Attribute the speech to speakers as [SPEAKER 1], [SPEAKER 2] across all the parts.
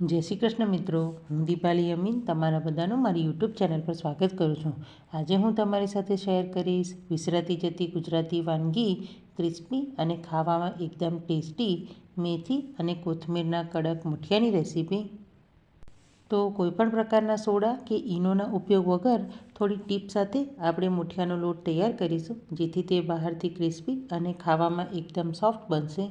[SPEAKER 1] જય શ્રી કૃષ્ણ મિત્રો. હું દીપાલી અમીન તમારા બધાનું મારી યુટ્યુબ ચેનલ પર સ્વાગત કરું છું. આજે હું તમારી સાથે શેર કરીશ વિસરાતી જતી ગુજરાતી વાનગી ક્રિસ્પી અને ખાવામાં એકદમ ટેસ્ટી મેથી અને કોથમીરના કડક મુઠિયાની રેસીપી. તો કોઈપણ પ્રકારના સોડા કે ઈનોના ઉપયોગ વગર થોડી ટીપ સાથે આપણે મુઠિયાનો લોટ તૈયાર કરીશું, જેથી તે બહારથી ક્રિસ્પી અને ખાવામાં એકદમ સોફ્ટ બનશે.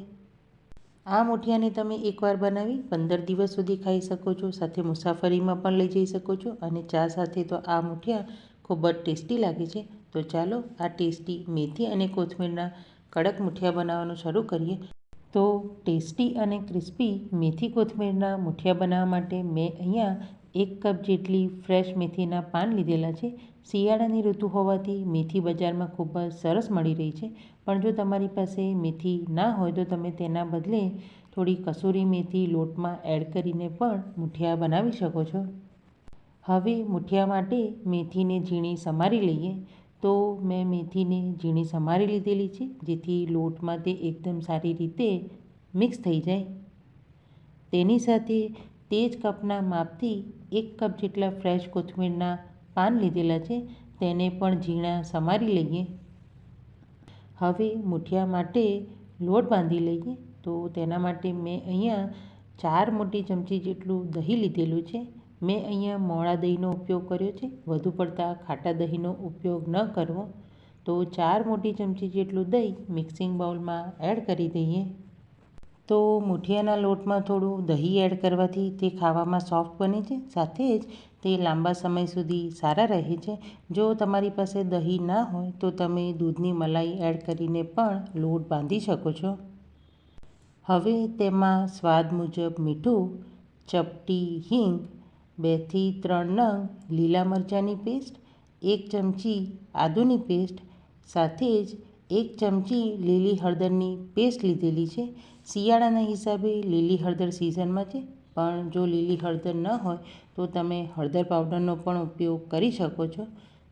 [SPEAKER 1] આ મુઠિયાને તમે એકવાર બનાવી પંદર દિવસ સુધી ખાઈ શકો છો, સાથે મુસાફરીમાં પણ લઈ જઈ શકો છો અને ચા સાથે તો આ મુઠિયા ખૂબ જ ટેસ્ટી લાગે છે. તો ચાલો આ ટેસ્ટી મેથી અને કોથમીરના કડક મુઠિયા બનાવવાનું શરૂ કરીએ. તો ટેસ્ટી અને ક્રિસ્પી મેથી કોથમીરના મુઠિયા બનાવવા માટે મેં અહીંયા એક કપ જેટલી ફ્રેશ મેથીના પાન લીધેલા છે. શિયાળાની ઋતુ હોવાથી મેથી બજારમાં ખૂબ જ સરસ મળી રહી છે. પણ જો તમારી પાસે મેથી ના હોય તો તમે તેના બદલે થોડી કસૂરી મેથી લોટમાં એડ કરીને પણ મુઠિયા બનાવી શકો છો. હવે મુઠિયા માટે મેથીને ઝીણી સમારી લઈએ. તો મેં મેથીને ઝીણી સમારી લીધેલી છે, જેથી લોટમાં તે એકદમ સારી રીતે મિક્સ થઈ જાય. તેની સાથે તે જ કપના માપથી એક કપ જેટલા ફ્રેશ કોથમીરના પાન લીધેલા છે, તેને પણ ઝીણા સમારી લઈએ. હવે મુઠિયા માટે લોટ બાંધી લઈએ. તો તેના માટે મેં અહીંયા ચાર મોટી ચમચી જેટલું દહીં લીધેલું છે. મેં અહીંયા મોળા દહીંનો ઉપયોગ કર્યો છે. વધુ પડતા ખાટા દહીંનો ઉપયોગ ન કરવો. તો ચાર મોટી ચમચી જેટલું દહીં મિક્સિંગ બાઉલમાં એડ કરી દઈએ. તો મુઠિયાના લોટમાં થોડું દહીં એડ કરવાથી તે ખાવામાં સોફ્ટ બને છે. સાથે જ તે લાંબા સમય સુધી સારા રહે છે. જો તમારી પાસે દહીં ના હોય, તો તમે દૂધની મલાઈ એડ કરીને પણ લોટ બાંધી શકો છો. હવે તેમાં સ્વાદ મુજબ મીઠું, ચપટી હિંગ, બેથી ત્રણ નંગ લીલા મરચાંની પેસ્ટ, એક ચમચી આદુની પેસ્ટ, સાથે જ એક ચમચી લીલી હળદરની પેસ્ટ લીધેલી છે. શિયાળાના હિસાબે લીલી હળદર સિઝનમાં છે. પણ જો લીલી હળદર ન હોય, તો તમે હળદર પાવડરનો પણ ઉપયોગ કરી શકો છો.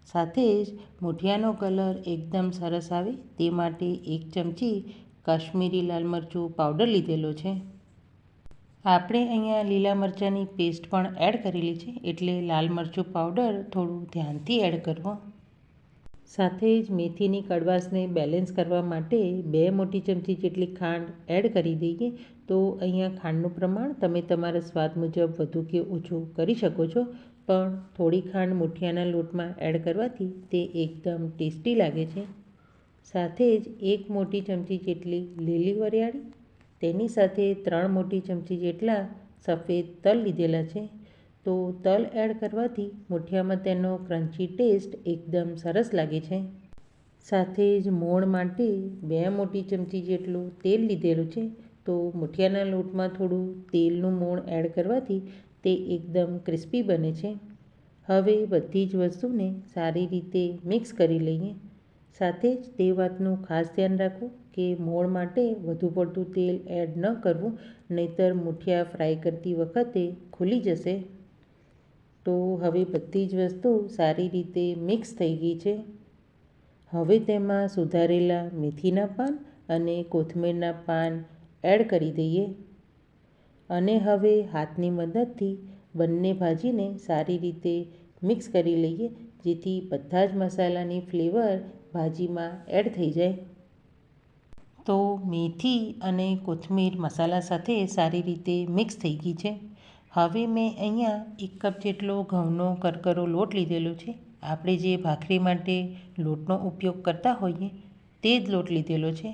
[SPEAKER 1] સાથે જ મુઠિયાનો કલર એકદમ સરસ આવે, તે માટે એક ચમચી કાશ્મીરી લાલ મરચું પાવડર લીધેલો છે. આપણે અહીંયા લીલા મરચાંની પેસ્ટ પણ એડ કરેલી છે, એટલે લાલ મરચું પાવડર થોડું ધ્યાનથી એડ કરવો. સાથે જ મેથીની કડવાશને બેલેન્સ કરવા માટે બે મોટી ચમચી જેટલી ખાંડ એડ કરી દઈએ તો અહીંયા ખાંડનું પ્રમાણ તમે તમારા સ્વાદ મુજબ વધુ કે ઓછું કરી શકો છો. પણ થોડી ખાંડ મુઠિયાના લોટમાં એડ કરવાથી તે એકદમ ટેસ્ટી લાગે છે. સાથે જ એક મોટી ચમચી જેટલી લીલી વરિયાળી, તેની સાથે ત્રણ મોટી ચમચી જેટલા સફેદ તલ લીધેલા છે. તો તલ એડ કરવાથી મુઠિયામાં તેનો ક્રન્ચી ટેસ્ટ એકદમ સરસ લાગે છે. સાથે જ મોણ માટે બે મોટી ચમચી જેટલું તેલ લીધેલું છે. તો મુઠિયાના લોટમાં થોડું તેલનું મોણ એડ કરવાથી તે એકદમ ક્રિસ્પી બને છે. હવે બધી જ વસ્તુને સારી રીતે મિક્સ કરી લઈએ. સાથે જ તે વાતનું ખાસ ધ્યાન રાખવું કે મોણ માટે વધુ પડતું તેલ એડ ન કરવું, નહીતર મુઠિયા ફ્રાય કરતી વખતે ખુલી જશે. તો હવે બધી જ વસ્તુ સારી રીતે મિક્સ થઈ ગઈ છે. હવે તેમાં સુધારેલા મેથીના પાન અને કોથમીરના પાન એડ કરી દઈએ. અને હવે હાથની મદદથી બંને ભાજીને સારી રીતે મિક્સ કરી લઈએ, જેથી બધા જ મસાલાની ફ્લેવર ભાજીમાં એડ થઈ જાય. તો મેથી અને કોથમીર મસાલા સાથે સારી રીતે મિક્સ થઈ ગઈ છે. હવે મેં અહીંયા એક કપ જેટલો ઘઉંનો કરકરો લોટ લીધેલો છે. આપણે જે ભાખરી માટે લોટનો ઉપયોગ કરતા હોઈએ તે જ લોટ લીધેલો છે.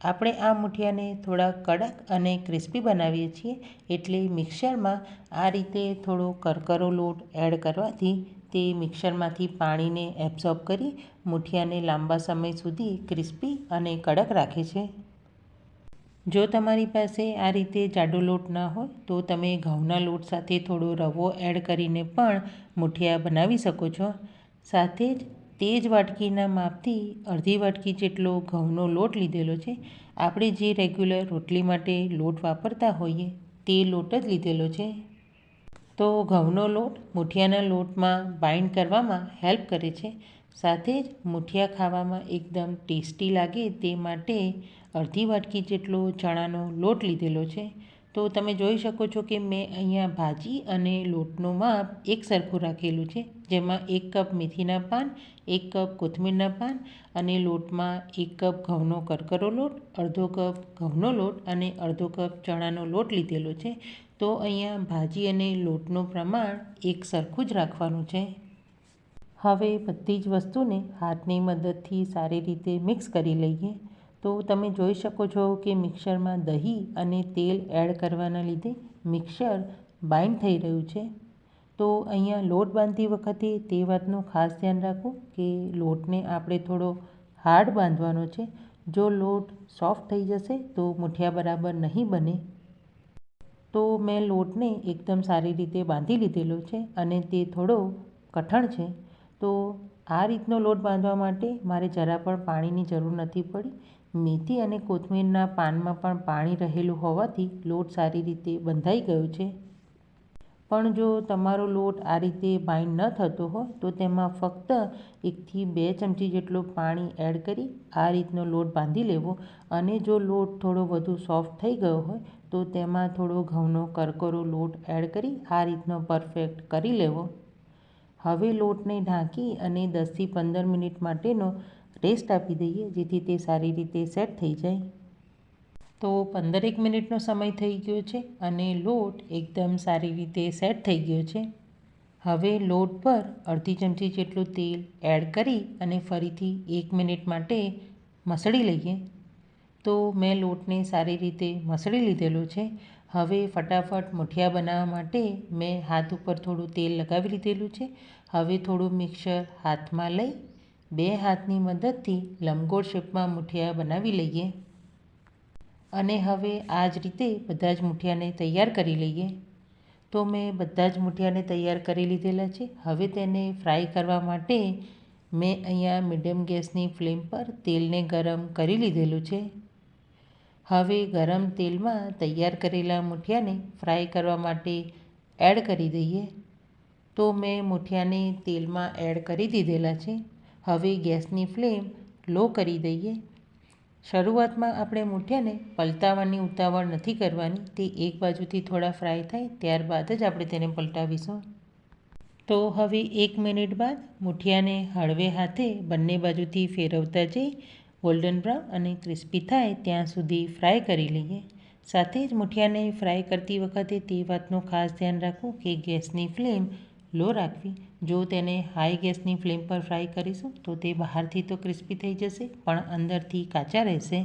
[SPEAKER 1] આપણે આ મૂઠિયાને થોડા કડક અને ક્રિસ્પી બનાવીએ છીએ એટલે મિક્સરમાં આ રીતે થોડો કરકરો લોટ એડ કરવાથી તે મિક્સરમાંથી પાણીને એબ્ઝોર્બ કરી મૂઠિયાને લાંબા સમય સુધી ક્રિસ્પી અને કડક રાખે છે. જો તમારી પાસે આ રીતે જાડો લોટ ના હોય, તો તમે ઘઉંના લોટ સાથે થોડો રવો એડ કરીને પણ મુઠિયા બનાવી શકો છો. સાથે જ તે જ વાટકીના માપથી અડધી વાટકી જેટલો ઘઉંનો લોટ લીધેલો છે. આપણે જે રેગ્યુલર રોટલી માટે લોટ વાપરતા હોઈએ, તે લોટ જ લીધેલો છે. તો ઘઉંનો લોટ મુઠિયાના લોટમાં બાઇન્ડ કરવામાં હેલ્પ કરે છે. સાથે જ મુઠિયા ખાવામાં એકદમ ટેસ્ટી લાગે તે માટે અડધી વાટકી જેટલો ચણાનો લોટ લીધેલો છે. તો તમે જોઈ શકો છો કે મેં અહીંયા ભાજી અને લોટનું માપ એક સરખું રાખેલું છે. જેમાં એક કપ મેથીના પાન, એક કપ કોથમીરના પાન અને લોટમાં એક કપ ઘઉંનો કરકરો લોટ, અડધો કપ ઘઉંનો લોટ અને અડધો કપ ચણાનો લોટ લીધેલો છે. તો અહીંયા ભાજી અને લોટનું પ્રમાણ એક સરખું જ રાખવાનું છે. હવે બધી જ વસ્તુને હાથની મદદથી સારી રીતે મિક્સ કરી લઈએ. તો તમે જોઈ શકો છો કે મિક્સરમાં દહીં અને તેલ એડ કરવાના લીધે મિક્સર બાઇન્ડ થઈ રહ્યું છે. તો અહીંયા લોટ બાંધતી વખતે તે વાતનું ખાસ ધ્યાન રાખો કે લોટને આપણે થોડો હાર્ડ બાંધવાનો છે. જો લોટ સોફ્ટ થઈ જશે તો મુઠિયા બરાબર નહીં બને. તો મેં લોટને એકદમ સારી રીતે બાંધી લીધેલો છે અને તે થોડો કઠણ છે. તો આ રીતનો લોટ બાંધવા માટે મારે જરા પણ પાણીની જરૂર નથી પડી. મેથી અને કોથમીરના પાનમાં પણ પાણી રહેલું હોવાથી લોટ સારી રીતે બંધાઈ ગયો છે. પણ જો તમારો લોટ આ રીતે બાઇન્ડ ન થતો હોય, તો તેમાં ફક્ત એકથી બે ચમચી જેટલું પાણી એડ કરી આ રીતનો લોટ બાંધી લેવો. અને જો લોટ થોડો વધુ સોફ્ટ થઈ ગયો હોય, તો તેમાં થોડો ઘઉંનો કરકરો લોટ એડ કરી આ રીતનો પરફેક્ટ કરી લેવો. હવે લોટને ઢાંકી અને દસથી પંદર મિનિટ માટેનો રેસ્ટ આપી દઈએ, જેથી તે સારી રીતે સેટ થઈ જાય. તો પંદરેક મિનિટનો સમય થઈ ગયો છે અને લોટ એકદમ સારી રીતે સેટ થઈ ગયો છે. હવે લોટ પર અડધી ચમચી જેટલું તેલ એડ કરી અને ફરીથી એક મિનિટ માટે મસળી લઈએ. તો મેં લોટને સારી રીતે મસળી લીધેલો છે. હવે ફટાફટ મુઠિયા બનાવવા માટે મેં હાથ ઉપર થોડું તેલ લગાવી લીધેલું છે. હવે થોડું મિક્સર હાથમાં લઈ બે હાથની મદદથી લંબગોળ શેપમાં મુઠિયા બનાવી લઈએ. અને હવે આ જ રીતે બધા જ મુઠિયાને તૈયાર કરી લઈએ. તો મેં બધા જ મુઠિયાને તૈયાર કરી લીધેલા છે. હવે તેને ફ્રાય કરવા માટે મેં અહીંયા મીડિયમ ગેસની ફ્લેમ પર તેલને ગરમ કરી લીધેલું છે. હવે ગરમ તેલમાં તૈયાર કરેલા મૂઠિયાને ફ્રાય કરવા માટે એડ કરી દઈએ. તો મેં મૂઠિયાને તેલમાં એડ કરી દીધેલા છે. હવે ગેસની ફ્લેમ લો કરી દઈએ. શરૂઆતમાં આપણે મૂઠિયાને પલટાવવાની ઉતાવળ નથી કરવાની. તે એક બાજુથી થોડા ફ્રાય થાય ત્યારબાદ જ આપણે તેને પલટાવીશું. તો હવે એક મિનિટ બાદ મૂઠિયાને હળવે હાથે બંને બાજુથી ફેરવતા જઈ ગોલ્ડન બ્રાઉન અને ક્રિસ્પી થાય ત્યાં સુધી ફ્રાય કરી લઈએ. સાથે જ મૂઠિયાને ફ્રાય કરતી વખતે તે વાતનું ખાસ ધ્યાન રાખવું કે ગેસની ફ્લેમ લો રાખવી. જો તેને હાઈ ગેસની ફ્લેમ પર ફ્રાય કરીશું, તો તે બહારથી તો ક્રિસ્પી થઈ જશે, પણ અંદરથી કાચા રહેશે.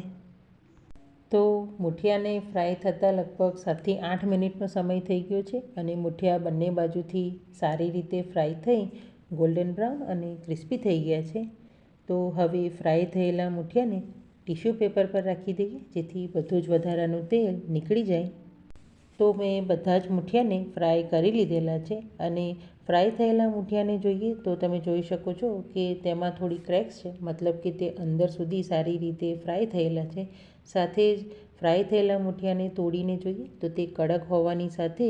[SPEAKER 1] તો મુઠિયાને ફ્રાય થતાં લગભગ સાતથી આઠ મિનિટનો સમય થઈ ગયો છે અને મુઠિયા બંને બાજુથી સારી રીતે ફ્રાય થઈ ગોલ્ડન બ્રાઉન અને ક્રિસ્પી થઈ ગયા છે. તો હવે ફ્રાય થયેલા મૂઠિયાને ટીશ્યુ પેપર પર રાખી દઈએ, જેથી બધું જ વધારાનું તેલ નીકળી જાય. તો મેં બધા જ મૂઠિયાને ફ્રાય કરી લીધેલા છે અને ફ્રાય થયેલા મૂઠિયાને જોઈએ તો તમે જોઈ શકો છો કે તેમાં થોડી ક્રેક્સ છે, મતલબ કે તે અંદર સુધી સારી રીતે ફ્રાય થયેલા છે. સાથે જ ફ્રાય થયેલા મૂઠિયાને તોડીને જોઈએ તો તે કડક હોવાની સાથે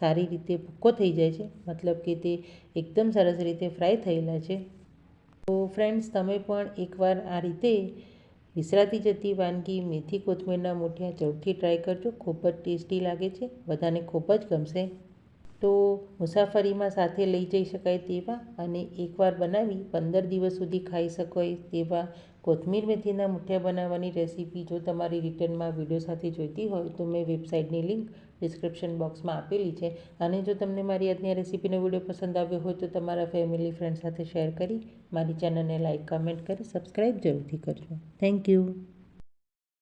[SPEAKER 1] સારી રીતે ભૂક્કો થઈ જાય છે, મતલબ કે તે એકદમ સરસ રીતે ફ્રાય થયેલા છે. ફ્રેન્ડ્સ તમે પણ એકવાર આ રીતે વિસરાતી જતી વાનગી મેથી કોથમીરના મૂઠિયા જરૂરથી ટ્રાય કરજો. ખૂબ જ ટેસ્ટી લાગે છે. બધાને ખૂબ જ ગમશે. તો મુસાફરીમાં સાથે લઈ જઈ શકાય તેવા અને એકવાર બનાવી પંદર દિવસ સુધી ખાઈ શકાય તેવા કોથમીર મેથીના મુઠિયા બનાવવાની રેસીપી જો તમારી રિટર્નમાં વીડિયો સાથે જોઈતી હોય તો મેં વેબસાઇટની લિંક ડિસ્ક્રિપ્શન બોક્સમાં આપેલી છે. અને જો તમને મારી આજની રેસીપીનો વીડિયો પસંદ આવ્યો હોય તો તમારા ફેમિલી ફ્રેન્ડ સાથે શેર કરી મારી ચેનલને લાઇક કમેન્ટ કરી સબસ્ક્રાઈબ જરૂરથી કરજો. Thank you.